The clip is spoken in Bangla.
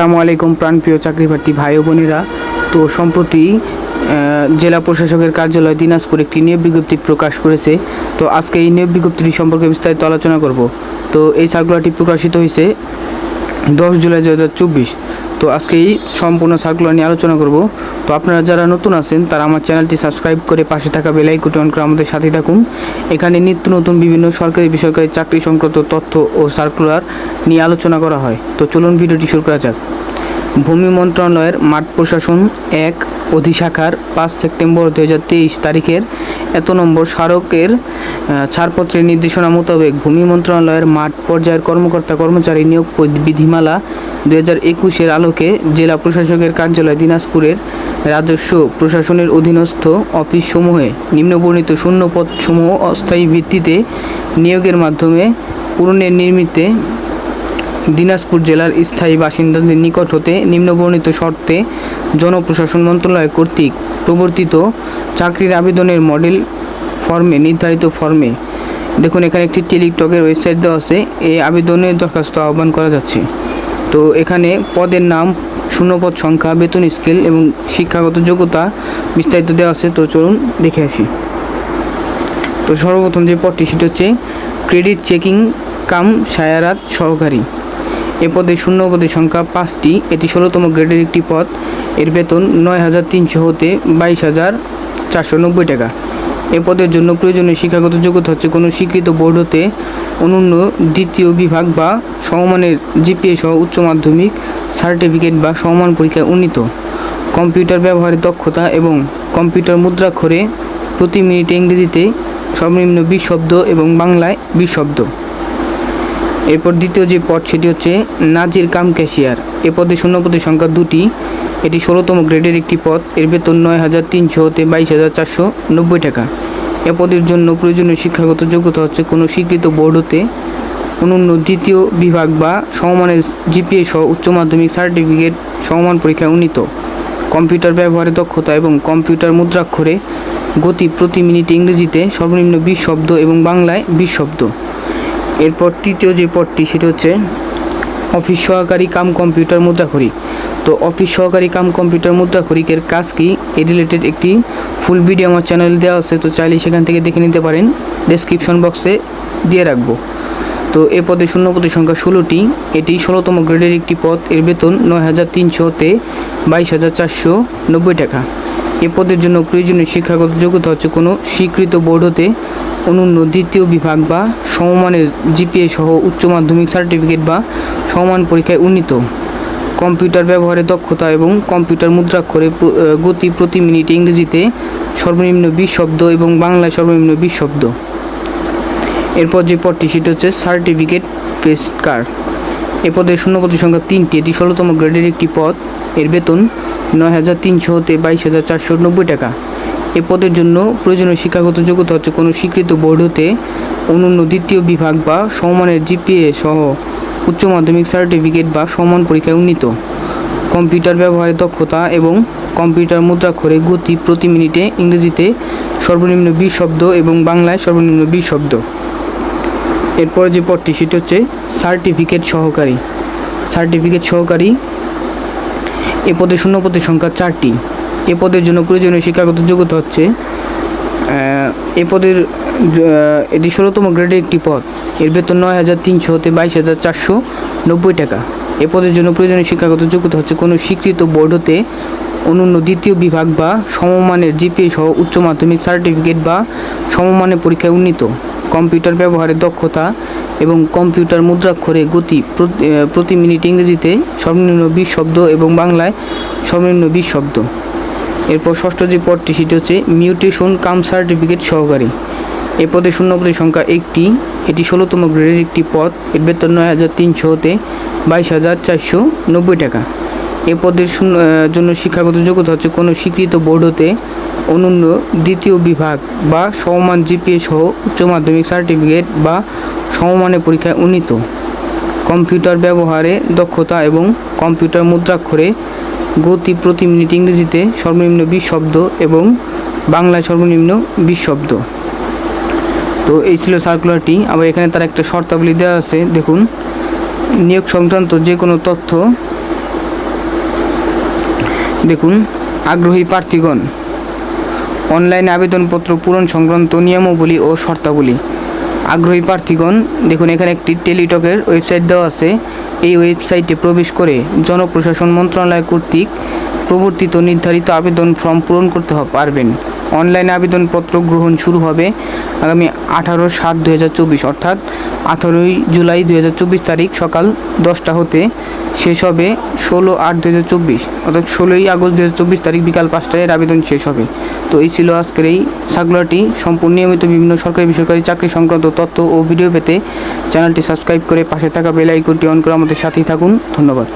আসসালামু আলাইকুম প্রাণপ্রিয় চাকরি প্রার্থী ভাই বোনেরা। তো সম্প্রতি জেলা প্রশাসকের কার্যালয় দিনাজপুর একটি নিয়োগ বিজ্ঞপ্তি প্রকাশ করেছে। তো আজকে এই নিয়োগ বিজ্ঞপ্তিটি সম্পর্কে বিস্তারিত আলোচনা করব। তো এই সার্কুলারটি প্রকাশিত হয়েছে দশ জুলাই দু হাজার চব্বিশ। তো আজকে এই সম্পূর্ণ সার্কুলার নিয়ে আলোচনা করব। তো আপনারা যারা নতুন আছেন, তারা আমার চ্যানেলটি সাবস্ক্রাইব করে পাশে থাকা বেলাই কুটন করে আমাদের সাথে থাকুন। এখানে নিত্য নতুন বিভিন্ন সরকারি, বেসরকারি চাকরি সংক্রান্ত তথ্য ও সার্কুলার নিয়ে আলোচনা করা হয়। তো চলুন ভিডিওটি শুরু করা যাক। ভূমি মন্ত্রণালয়ের মাঠ প্রশাসন এক অধিশাখার পাঁচ সেপ্টেম্বর দু হাজার তেইশ তারিখের এত নম্বর স্মারকের ছাড়পত্রের নির্দেশনা মোতাবেক ভূমি মন্ত্রণালয়ের মাঠ পর্যায়ের কর্মকর্তা কর্মচারী নিয়োগ বিধিমালা দু হাজার একুশের আলোকে জেলা প্রশাসকের কার্যালয় দিনাজপুরের রাজস্ব প্রশাসনের অধীনস্থ অফিসসমূহে নিম্নবর্ণিত শূন্য পদসমূহ অস্থায়ী ভিত্তিতে নিয়োগের মাধ্যমে পূরণের নির্মিতে দিনাজপুর জেলার স্থায়ী বাসিন্দাদের নিকট হতে নিম্নবর্ণিত শর্তে জনপ্রশাসন মন্ত্রণালয় কর্তৃক প্রবর্তিত চাকরির আবেদনের মডেল ফর্মে, নির্ধারিত ফর্মে। দেখুন, এখানে একটি টেলিটকের ওয়েবসাইট দেওয়া আছে। এই আবেদনের দরখাস্ত আহ্বান করা যাচ্ছে। তো এখানে পদের নাম, শূন্যপদ সংখ্যা, বেতন স্কেল এবং শিক্ষাগত যোগ্যতা বিস্তারিত দেওয়া আছে। তো চলুন দেখে আসি। তো সর্বপ্রথম যে পদটি, সেটা হচ্ছে ক্রেডিট চেকিং কাম সায়ারাত সহকারী। এ পদে শূন্য পদের সংখ্যা পাঁচটি। এটি ষোলোতম গ্রেডের একটি পদ। এর বেতন নয় হাজার তিনশো হতে বাইশ হাজার চারশো নব্বই টাকা। এ পদের জন্য প্রয়োজনীয় শিক্ষাগত যোগ্যতা হচ্ছে কোনো স্বীকৃত বোর্ড হতে অনন্য দ্বিতীয় বিভাগ বা সমমানের জিপিএ সহ উচ্চ মাধ্যমিক সার্টিফিকেট বা সমমান পরীক্ষায় উন্নীত। কম্পিউটার ব্যবহারের দক্ষতা এবং কম্পিউটার মুদ্রাক্ষরে প্রতি মিনিটে ইংরেজিতে সর্বনিম্ন বিশ শব্দ এবং বাংলায় বিশ শব্দ। এরপর দ্বিতীয় যে পদ, সেটি হচ্ছে নাজির কাম ক্যাশিয়ার। এ পদে শূন্য পদের সংখ্যা দুটি। এটি ষোলোতম গ্রেডের একটি পদ। এর বেতন নয় হাজার তিনশো হতে বাইশ হাজার চারশো নব্বই টাকা। এ পদের জন্য প্রয়োজনীয় শিক্ষাগত যোগ্যতা হচ্ছে কোনো স্বীকৃত বোর্ড হতে অনন্য দ্বিতীয় বিভাগ বা সমমানের জিপিএ সহ উচ্চ মাধ্যমিক সার্টিফিকেট সমমান পরীক্ষায় উন্নীত। কম্পিউটার ব্যবহারের দক্ষতা এবং কম্পিউটার মুদ্রাক্ষরে গতি প্রতি মিনিটে ইংরেজিতে সর্বনিম্ন বিশ শব্দ এবং বাংলায় বিশ শব্দ। এরপর তৃতীয় যে পদটি, সেটা হচ্ছে অফিস সহকারী কাম কম্পিউটার মুদ্রাখড়ি তো অফিস সহকারী কাম কম্পিউটার মুদ্রাখড়িকের কাজ কি? এ রিলেটেড একটি ফুল ভিডিও আমার চ্যানেল দেওয়া আছে, তো চাইলে সেখান থেকে দেখে নিতে পারেন। ডেসক্রিপশন বক্সে দিয়ে রাখব। তো এ পদে শূন্য পদের সংখ্যা ষোলোটি। এটি ষোলোতম গ্রেডের একটি পদ। এর বেতন নয় হাজার তিনশোতে বাইশ হাজার চারশো নব্বই টাকা। এ পদের জন্য প্রয়োজনীয় শিক্ষাগত যোগ্যতা হচ্ছে কোনো স্বীকৃত বোর্ড হতে অনন্য দ্বিতীয় বিভাগ বা সমমানের জিপিএ সহ উচ্চ মাধ্যমিক সার্টিফিকেট বা সমান পরীক্ষায় উন্নীত। কম্পিউটার ব্যবহারে দক্ষতা এবং কম্পিউটার মুদ্রাক্ষরে গতি প্রতি মিনিটে ইংরেজিতে সর্বনিম্ন বিশ শব্দ এবং বাংলায় সর্বনিম্ন বিশ শব্দ। এরপর যে পদটি, সেটা হচ্ছে সার্টিফিকেট পেস্ট কার এ পদের শূন্য পদের সংখ্যা তিনটি। এটি ষোলোতম গ্রেডের একটি পদ। এর বেতন নয় হাজার তিনশো হতে বাইশ হাজার চারশো নব্বই টাকা। এ পদের জন্য প্রয়োজনীয় শিক্ষাগত যোগ্যতা হচ্ছে কোনো স্বীকৃত বোর্ড হতে অনন্য দ্বিতীয় বিভাগ বা সমমানের জিপিএ সহ উচ্চ মাধ্যমিক সার্টিফিকেট বা সমান পরীক্ষায় উন্নীত। কম্পিউটার ব্যবহারের দক্ষতা এবং কম্পিউটার মুদ্রাক্ষরে গতি প্রতি মিনিটে ইংরেজিতে সর্বনিম্ন বিশ শব্দ এবং বাংলায় সর্বনিম্ন বিশ শব্দ। এরপরে যে পদটি, সেটি হচ্ছে সার্টিফিকেট সহকারী। সার্টিফিকেট সহকারী এ পদে শূন্য পদের সংখ্যা চারটি। এ পদের জন্য প্রয়োজনীয় শিক্ষাগত যোগ্যতা হচ্ছে এ পদের এটি ষোলোতম গ্রেডের একটি পদ। এর বেতন নয় হাজার তিনশো হতে বাইশ হাজার চারশো নব্বই টাকা। এ পদের জন্য প্রয়োজনীয় শিক্ষাগত যোগ্যতা হচ্ছে কোনো স্বীকৃত বোর্ড হতে অনন্য দ্বিতীয় বিভাগ বা সমমানের জিপিএ সহ উচ্চ মাধ্যমিক সার্টিফিকেট বা সমমানের পরীক্ষায় উন্নীত। কম্পিউটার ব্যবহারের দক্ষতা এবং কম্পিউটার মুদ্রাক্ষরে গতি প্রতি- মিনিট ইংরেজিতে সর্বনিম্ন বিশ শব্দ এবং বাংলায় সর্বনিম্ন বিশ শব্দ। এরপর ষষ্ঠ যে পদটি, সেটি হচ্ছে মিউটেশন কাম সার্টিফিকেট সহকারী। এ পদে শূন্য পদের সংখ্যা একটি, এটি ষোলোতম গ্রেডের একটি পদ, এর বেতন নয় হাজার তিনশো হতে বাইশ হাজার চারশো নব্বই টাকা। এ পদের জন্য শিক্ষাগত যোগ্যতা হচ্ছে কোনো স্বীকৃত বোর্ড হতে অনন্য দ্বিতীয় বিভাগ বা সমমান জিপিএ সহ উচ্চ মাধ্যমিক সার্টিফিকেট বা সমমানের পরীক্ষায় উন্নীত। কম্পিউটার ব্যবহারে দক্ষতা এবং কম্পিউটার মুদ্রাক্ষরে গতি প্রতি মিনিট ইংরেজিতে সর্বনিম্ন বিশ শব্দ এবং বাংলায় সর্বনিম্ন বিশ শব্দ। তো এই ছিল সার্কুলারটি আবার এখানে তার একটা শর্তাবলী দেওয়া আছে। দেখুন, নিয়োগ সংক্রান্ত যে কোনো তথ্য দেখুন, আগ্রহী প্রার্থীগণ। অনলাইন আবেদনপত্র পূরণ সংক্রান্ত নিয়মাবলী ও শর্তাবলী। আগ্রহী প্রার্থীগণ, দেখুন, এখানে একটি টেলিটকের ওয়েবসাইট দেওয়া আছে। এই ওয়েবসাইটে প্রবেশ করে জনপ্রশাসন মন্ত্রণালয় কর্তৃক প্রবর্তিত নির্ধারিত আবেদন ফর্ম পূরণ করতে পারবেন। অনলাইনে আবেদনপত্র গ্রহণ শুরু হবে আগামী আঠারো সাত দু হাজার চব্বিশ, অর্থাৎ আঠারোই জুলাই দু হাজার চব্বিশ তারিখ সকাল দশটা হতে শেষ হবে ষোলো আট দু হাজার চব্বিশ, অর্থাৎ ষোলোই আগস্ট দু হাজার চব্বিশ তারিখ বিকাল পাঁচটায় এর আবেদন শেষ হবে। তো এই ছিল আজকের এই সার্কুলারটি সম্পূর্ণ নিয়মিত বিভিন্ন সরকারি, বেসরকারি, চাকরি সংক্রান্ত তথ্য ও ভিডিও পেতে চ্যানেলটি সাবস্ক্রাইব করে পাশে থাকা বেল আইকনটি অন করে আমাদের সাথেই থাকুন। ধন্যবাদ।